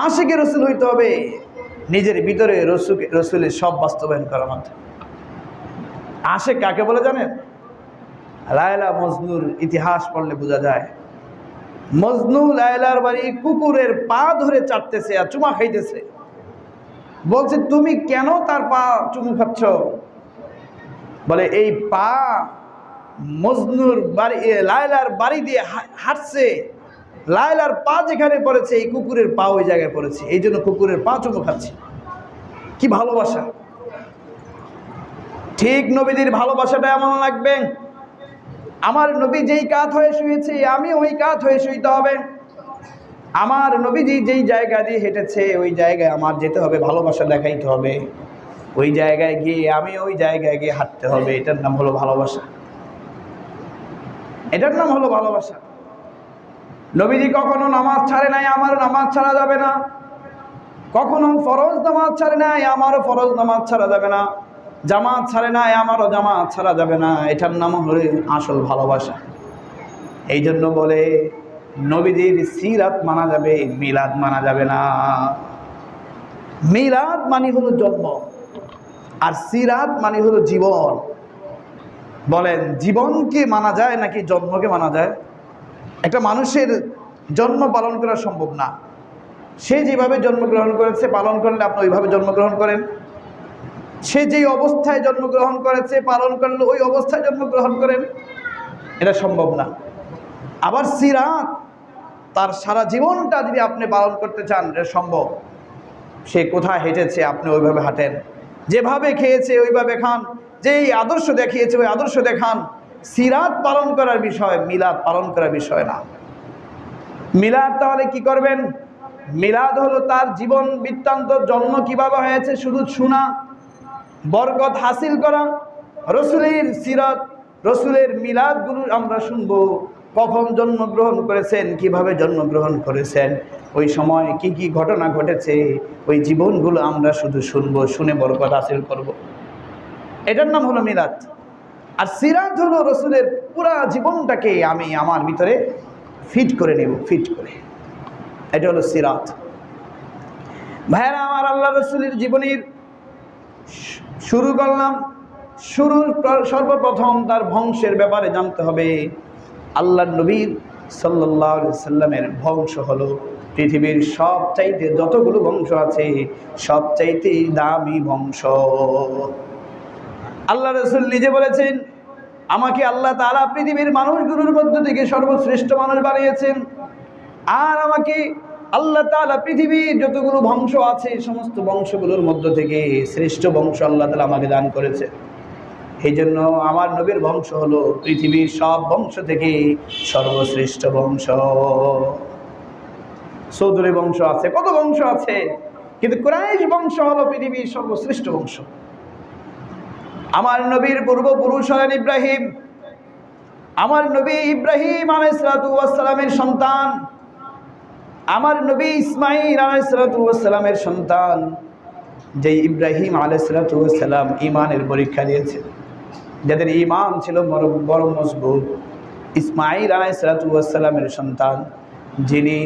আশেকে রসুল হইতে হবে। নিজের ভিতরে রসুল রসুলের সব বাস্তবায়ন করার মাধ্যমে। আশেক কাকে বলে জানেন? লায়লা মজনুর ইতিহাস পড়লে বোঝা যায়। মজনু লায়লার বাড়ি কুকুরের পা ধরে চাটতেছে আর চুমা খাইতেছে। বলছে, তুমি কেন তার পা চুমু খাচ্ছ? বলে, এই পা মজনুর বাড়ি লায়লার বাড়ি দিয়ে হাঁটছে। লায়লার পা যেখানে পড়েছে, এই কুকুরের পা ওই জায়গায় পড়েছে। এই জন্য কুকুরের পা চুমু খাচ্ছে। কি ভালোবাসা। ঠিক নবীদের ভালোবাসাটা এমন লাগবে, আমার নবী যেই কাত হয়ে শুয়েছে, আমি ওই কাত হয়ে শুইতে হবে। আমার নবীজি যেই জায়গা দিয়ে হেঁটেছে, ওই জায়গায় আমার যেতে হবে, ভালোবাসা দেখাইতে হবে। ওই জায়গায় গিয়ে আমি ওই জায়গায় গিয়ে হাঁটতে হবে। এটার নাম হলো ভালোবাসা। এটার নাম হলো ভালোবাসা। নবীজি কখনো নামাজ ছাড়ে নাই আমারও নামাজ ছাড়া যাবে না। কখনো ফরজ নামাজ ছাড়ে নাই আমারও ফরজ নামাজ ছাড়া যাবে না। জামাত ছাড়ে নাই, আমারও জামাত ছাড়া যাবে না। এটার নাম হলো আসল ভালোবাসা। এই জন্য বলে, নবীজির সিরাত মানা যাবে, মিলাদ মানা যাবে না। মিলাদ মানে হলো জন্ম, আর সিরাত মানে হলো জীবন। বলেন, জীবনকে মানা যায় নাকি জন্মকে মানা যায়? একটা মানুষের জন্ম পালন করা সম্ভব না। সে যেভাবে জন্মগ্রহণ করেছে, পালন করলে আপনি ওইভাবে জন্মগ্রহণ করেন। সে যেই অবস্থায় জন্মগ্রহণ করেছে, পালন করলে ওই অবস্থায় জন্মগ্রহণ করেন। এটা সম্ভব না। আবার সিরাত, তার সারা জীবনটা যদি আপনি পালন করতে চান, এটা সম্ভব। সে কোথায় হেঁটেছে, আপনি ওইভাবে হাঁটেন। যেভাবে খেয়েছে, ওইভাবে খান। যেই আদর্শ দেখিয়েছে, ওই আদর্শ দেখান। সিরাত পালন করার বিষয়, মিলাদ পালন করার বিষয় না। মিলাদ তাহলে কি করবেন? মিলাদ হলো তার জীবন বৃত্তান্ত, জন্ম কীভাবে হয়েছে শুধু শোনা, বরকত হাসিল করা। রসুলের সিরাত, রসুলের মিলাদগুলো আমরা শুনব। কখন জন্মগ্রহণ করেছেন, কীভাবে জন্মগ্রহণ করেছেন, ওই সময় কি কি ঘটনা ঘটেছে, ওই জীবনগুলো আমরা শুধু শুনব, শুনে বরকত হাসিল করব। এটার নাম হলো মিলাদ। আর সিরাত হলো রসুলের পুরা জীবনটাকে আমি আমার ভিতরে ফিট করে নেব, ফিট করে। এটা হলো সিরাত ভাইরা, আমার আল্লাহ রসুলের জীবনীর শুরু করলাম। শুরুর পর- সর্বপ্রথম তার বংশের ব্যাপারে জানতে হবে। আল্লাহ নবীর সাল্লাহ সাল্লামের বংশ হলো পৃথিবীর সব চাইতে যতগুলো বংশ আছে সব চাইতে দামি বংশ। আল্লাহ রসুল নিজে বলেছেন, আমাকে আল্লাহ তালা পৃথিবীর মানুষগুলোর মধ্য থেকে সর্বশ্রেষ্ঠ মানুষ বানিয়েছেন। আর আমাকে আল্লাহ তালা পৃথিবীর যতগুলো বংশ আছে, সমস্ত বংশগুলোর মধ্য থেকে শ্রেষ্ঠ বংশ আল্লাহ তালা আমাকে দান করেছে এই জন্য আমার নবীর বংশ হলো পৃথিবীর সব বংশ থেকে সর্বশ্রেষ্ঠ বংশ। চৌধুরী বংশ আছে, কত বংশ আছে? কিন্তু কুরাইশ বংশ হলো পৃথিবীর সর্বশ্রেষ্ঠ বংশ। আমার নবীর পূর্বপুরুষ হলেন ইব্রাহিম। আমার নবী ইব্রাহিম আলাইসালামের সন্তান। আমার নবী ইসমাইল আলাইসালামের সন্তান যে ইব্রাহিম আলাইসালাম ইমানের পরীক্ষা দিয়েছে। যাদের ইমান ছিল বড় মজবুত। ইসমাইল আলাইসালামের সন্তান, যিনি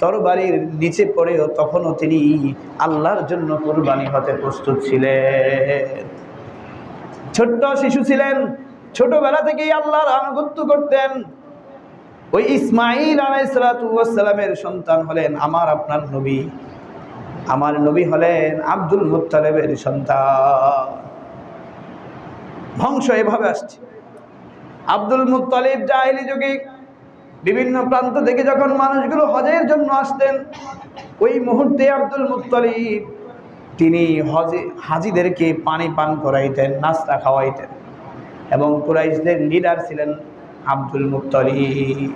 তরবারির নিচে পড়েও তখনও তিনি আল্লাহর জন্য কোরবানি হতে প্রস্তুত ছিলেন। ছোট্ট শিশু ছিলেন। ছোটবেলা থেকেই আল্লাহর আনুগত্য করতেন। ওই ইসমাইল আলাইসালামের সন্তান হলেন আমার আপনার নবী। আমার নবী হলেন আব্দুল মুত্তালেবের সন্তান। ধ্বংস এভাবে আসছে। আব্দুল মুত্তালিব জাহিলি যুগে বিভিন্ন প্রান্ত থেকে যখন মানুষগুলো হজের জন্য আসতেন, ওই মুহূর্তে আব্দুল মুত্তালিব তিনি হজে হাজিদেরকে পানি পান করাইতেন নাস্তা খাওয়াইতেন এবং কুরাইশদের লিডার ছিলেন আব্দুল মুত্তালিব।